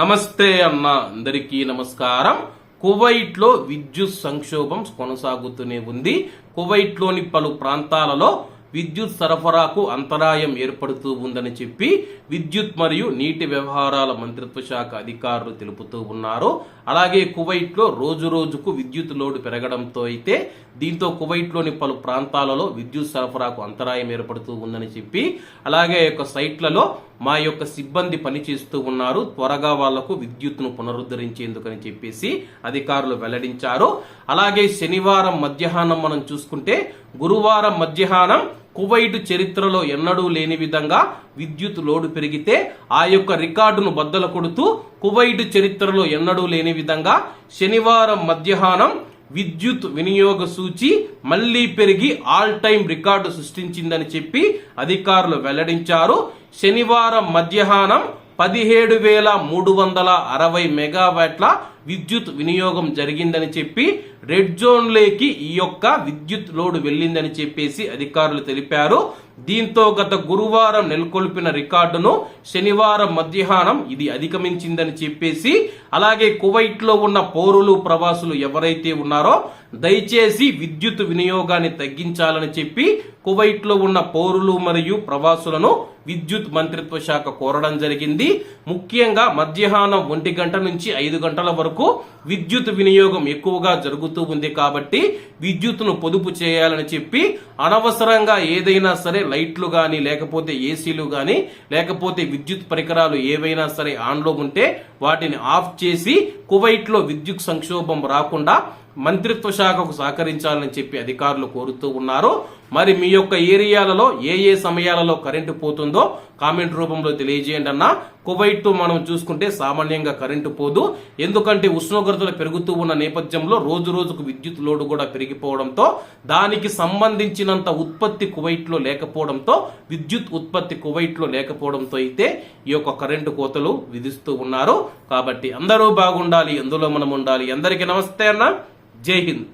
నమస్తే అన్న అందరికీ నమస్కారం. కువైట్లో విద్యుత్ సంక్షోభం కొనసాగుతూనే ఉంది. కువైట్లోని పలు ప్రాంతాలలో విద్యుత్ సరఫరాకు అంతరాయం ఏర్పడుతూ ఉందని చెప్పి విద్యుత్ మరియు నీటి వ్యవహారాల మంత్రిత్వ శాఖ అధికారులు తెలుపుతూ ఉన్నారు. అలాగే కువైట్లో రోజు రోజుకు విద్యుత్ లోడ్ పెరగడంతో అయితే దీంతో కువైట్లోని పలు ప్రాంతాలలో విద్యుత్ సరఫరాకు అంతరాయం ఏర్పడుతూ ఉందని చెప్పి అలాగే యొక్క సైట్లలో మా యొక్క సిబ్బంది పనిచేస్తూ ఉన్నారు. త్వరగా వాళ్ళకు విద్యుత్ను పునరుద్ధరించేందుకని చెప్పేసి అధికారులు వెల్లడించారు. అలాగే శనివారం మధ్యాహ్నం మనం చూసుకుంటే గురువారం మధ్యాహ్నం కువైట్ చరిత్రలో ఎన్నడూ లేని విధంగా విద్యుత్ లోడు పెరిగితే ఆ యొక్క రికార్డును బద్దల కొడుతూ కువైట్ చరిత్రలో ఎన్నడూ లేని విధంగా శనివారం మధ్యాహ్నం విద్యుత్ వినియోగ సూచి మళ్ళీ పెరిగి ఆల్ టైం రికార్డు సృష్టించిందని చెప్పి అధికారులు వెల్లడించారు. శనివారం మధ్యాహ్నం పదిహేడు వేల మూడు వందల అరవై మెగావాట్ల విద్యుత్ వినియోగం జరిగిందని చెప్పి రెడ్ జోన్లోకి ఈ యొక్క విద్యుత్ లోడ్ వెళ్ళిందని చెప్పేసి అధికారులు తెలిపారు. దీంతో గత గురువారం నెలకొల్పిన రికార్డును శనివారం మధ్యాహ్నం ఇది అధిగమించిందని చెప్పేసి అలాగే కువైట్లో ఉన్న పౌరులు ప్రవాసులు ఎవరైతే ఉన్నారో దయచేసి విద్యుత్ వినియోగాన్ని తగ్గించాలని చెప్పి కువైట్లో ఉన్న పౌరులు మరియు ప్రవాసులను విద్యుత్ మంత్రిత్వ శాఖ కోరడం జరిగింది. ముఖ్యంగా మధ్యాహ్నం ఒంటి గంట నుంచి ఐదు గంటల వరకు విద్యుత్ వినియోగం ఎక్కువగా జరుగుతూ ఉంది కాబట్టి విద్యుత్తును పొదుపు చేయాలని చెప్పి అనవసరంగా ఏదైనా సరే లైట్లు కానీ లేకపోతే ఏసీలు కానీ లేకపోతే విద్యుత్ పరికరాలు ఏవైనా సరే ఆన్లో ఉంటే వాటిని ఆఫ్ చేసి కువైట్లో విద్యుత్ సంక్షోభం రాకుండా మంత్రిత్వ శాఖకు సహకరించాలని చెప్పి అధికారులు కోరుతూ ఉన్నారు. మరి మీ యొక్క ఏరియాలలో ఏ ఏ సమయాలలో కరెంటు పోతుందో కామెంట్ రూపంలో తెలియజేయండి అన్న. కువైట్ మనం చూసుకుంటే సామాన్యంగా కరెంటు పోదు. ఎందుకంటే ఉష్ణోగ్రతలు పెరుగుతూ ఉన్న నేపథ్యంలో రోజు రోజుకు విద్యుత్ లోడు కూడా పెరిగిపోవడంతో దానికి సంబంధించినంత ఉత్పత్తి కువైట్లో లేకపోవడంతో విద్యుత్ ఉత్పత్తి కువైట్లో లేకపోవడంతో అయితే ఈ యొక్క కరెంటు కోతలు విధిస్తూ ఉన్నారు. కాబట్టి అందరూ బాగుండాలి ఎందులో మనం ఉండాలి. అందరికీ నమస్తే అన్న. జై హింద్.